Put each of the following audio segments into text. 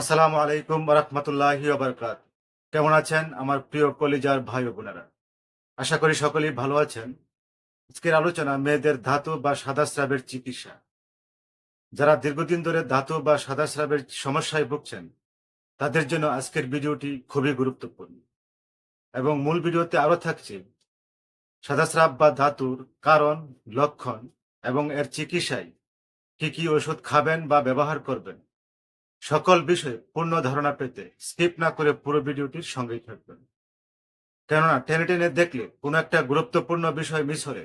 আসসালামু আলাইকুম রহমতুল্লাহি বারকাত। কেমন আছেন আমার প্রিয় কলিজার ভাই ও বোনেরা? আশা করি সকলেই ভালো আছেন। আজকের আলোচনা মেয়েদের ধাতু বা সাদা স্রাবের চিকিৎসা। যারা দীর্ঘদিন ধরে ধাতু বা সাদা স্রাবের সমস্যায় ভুগছেন, তাদের জন্য আজকের ভিডিওটি খুবই গুরুত্বপূর্ণ। এবং মূল ভিডিওতে আরও থাকছে সাদা স্রাব বা ধাতুর কারণ, লক্ষণ এবং এর চিকিৎসায় কি কি ওষুধ খাবেন বা ব্যবহার করবেন। সকল বিষয়ে পূর্ণ ধারণা পেতে স্কিপ না করে পুরো ভিডিওটির সঙ্গেই থাকবেন। কেননা টেনে টেনে দেখলে কোনো একটা গুরুত্বপূর্ণ বিষয় মিস হলে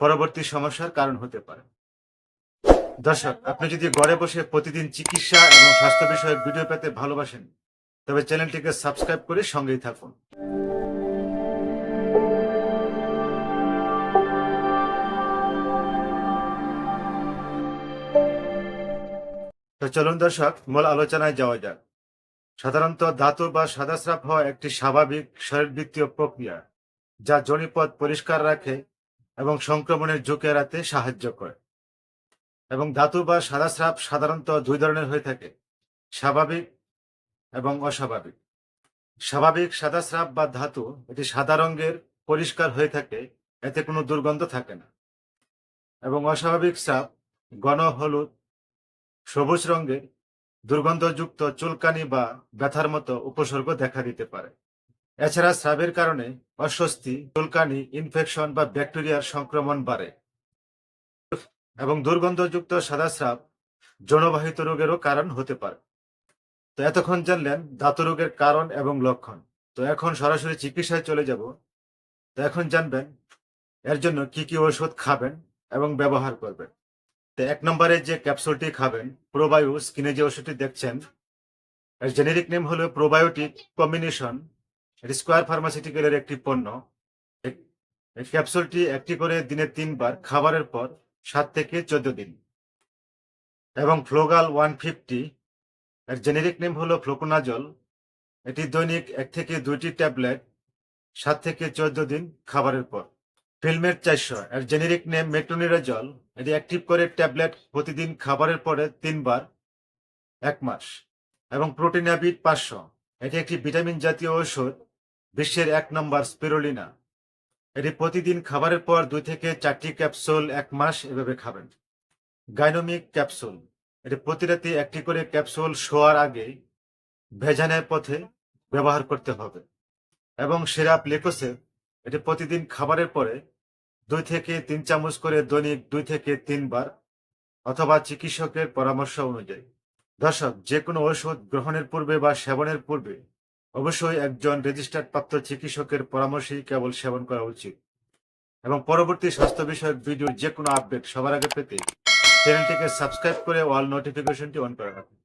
পরবর্তী সমস্যার কারণ হতে পারে। দর্শক, আপনি যদি ঘরে বসে প্রতিদিন চিকিৎসা এবং স্বাস্থ্য বিষয়ে ভিডিও পেতে ভালোবাসেন, তবে চ্যানেলটিকে সাবস্ক্রাইব করে সঙ্গেই থাকুন। চলুন দর্শক, মূল আলোচনায় যাওয়া যাক। সাধারণত ধাতু বা সাদা স্রাব হওয়া একটি স্বাভাবিক শরীরবৃত্তীয় প্রক্রিয়া, যা জনিপথ পরিষ্কার রাখে এবং সংক্রমণের ঝুঁকি এড়াতে সাহায্য করে। এবং ধাতু বা সাদা স্রাব সাধারণত দুই ধরনের হয়ে থাকে, স্বাভাবিক এবং অস্বাভাবিক। স্বাভাবিক সাদা স্রাব বা ধাতু এটি সাদা রঙের, পরিষ্কার হয়ে থাকে, এতে কোনো দুর্গন্ধ থাকে না। এবং অস্বাভাবিক স্রাপ ঘন হলুদ সবুজ রঙের দুর্গন্ধযুক্ত চুলকানি বা ব্যথার মতো উপসর্গ দেখা দিতে পারে। এছাড়া স্রাবের কারণে অস্বস্তি, চুলকানি ইনফেকশন বা ব্যাকটেরিয়ার সংক্রমণ বাড়ে এবং দুর্গন্ধযুক্ত সাদা স্রাব যৌনবাহিত রোগেরও কারণ হতে পারে। তো এতক্ষণ জানলেন ধাতু রোগের কারণ এবং লক্ষণ। তো এখন সরাসরি চিকিৎসায় চলে যাব। তো এখন জানবেন এর জন্য কি কি ওষুধ খাবেন এবং ব্যবহার করবেন। তো এক নম্বরে যে ক্যাপসুলটি খাবেন প্রোবায়ু স্কিনে যে ওষুধটি দেখছেন, এর জেনেরিক নেম হলো প্রোবায়োটিক কম্বিনেশন। এটি স্কোয়ার ফার্মাসিউটিক্যালের একটি পণ্য। এই ক্যাপসুলটি একটি করে দিনে তিনবার খাবারের পর সাত থেকে চোদ্দ দিন। এবং ফ্লোগাল ওয়ান ফিফটি, এর জেনেরিক নেম হলো ফ্লোকোনাজল। এটি দৈনিক এক থেকে দুইটি ট্যাবলেট সাত থেকে চোদ্দ দিন খাবারের পর। ফিল্মের চারশো এর জেনেরিক নেম মেট্রোনিরাজল এটি অ্যাক্টিভ করে ট্যাবলেট প্রতিদিন খাবারের পরে তিনবার, এক মাস, এবং প্রোটিন প্রোটিনাবিট পাঁচশো। এটি একটি ভিটামিন জাতীয় ঔষধ, বিশ্বের এক নম্বর স্পিরোলিনা। এটি প্রতিদিন খাবারের পর দুই থেকে চারটি ক্যাপসুল এক মাস এভাবে খাবেন। Gynomic capsule. এটি প্রতি রাতে একটি করে ক্যাপসুল শোয়ার আগে ভেজানের পথে ব্যবহার করতে হবে, এবং সিরাপ লেকোসেভ এটি প্রতিদিন খাবারের পরে দুই থেকে তিন চামচ করে দৈনিক দুই থেকে তিনবার অথবা চিকিৎসকের পরামর্শ অনুযায়ী। দর্শক যে কোনো ওষুধ গ্রহণের পূর্বে বা সেবনের পূর্বে অবশ্যই একজন রেজিস্টার্ড প্রাপ্ত চিকিৎসকের পরামর্শেই কেবল সেবন করা উচিত। এবং পরবর্তী স্বাস্থ্য বিষয়ক ভিডিওর যে কোনো আপডেট সবার আগে পেতে চ্যানেলটিকে সাবস্ক্রাইব করে অল নোটিফিকেশনটি অন করে রাখুন।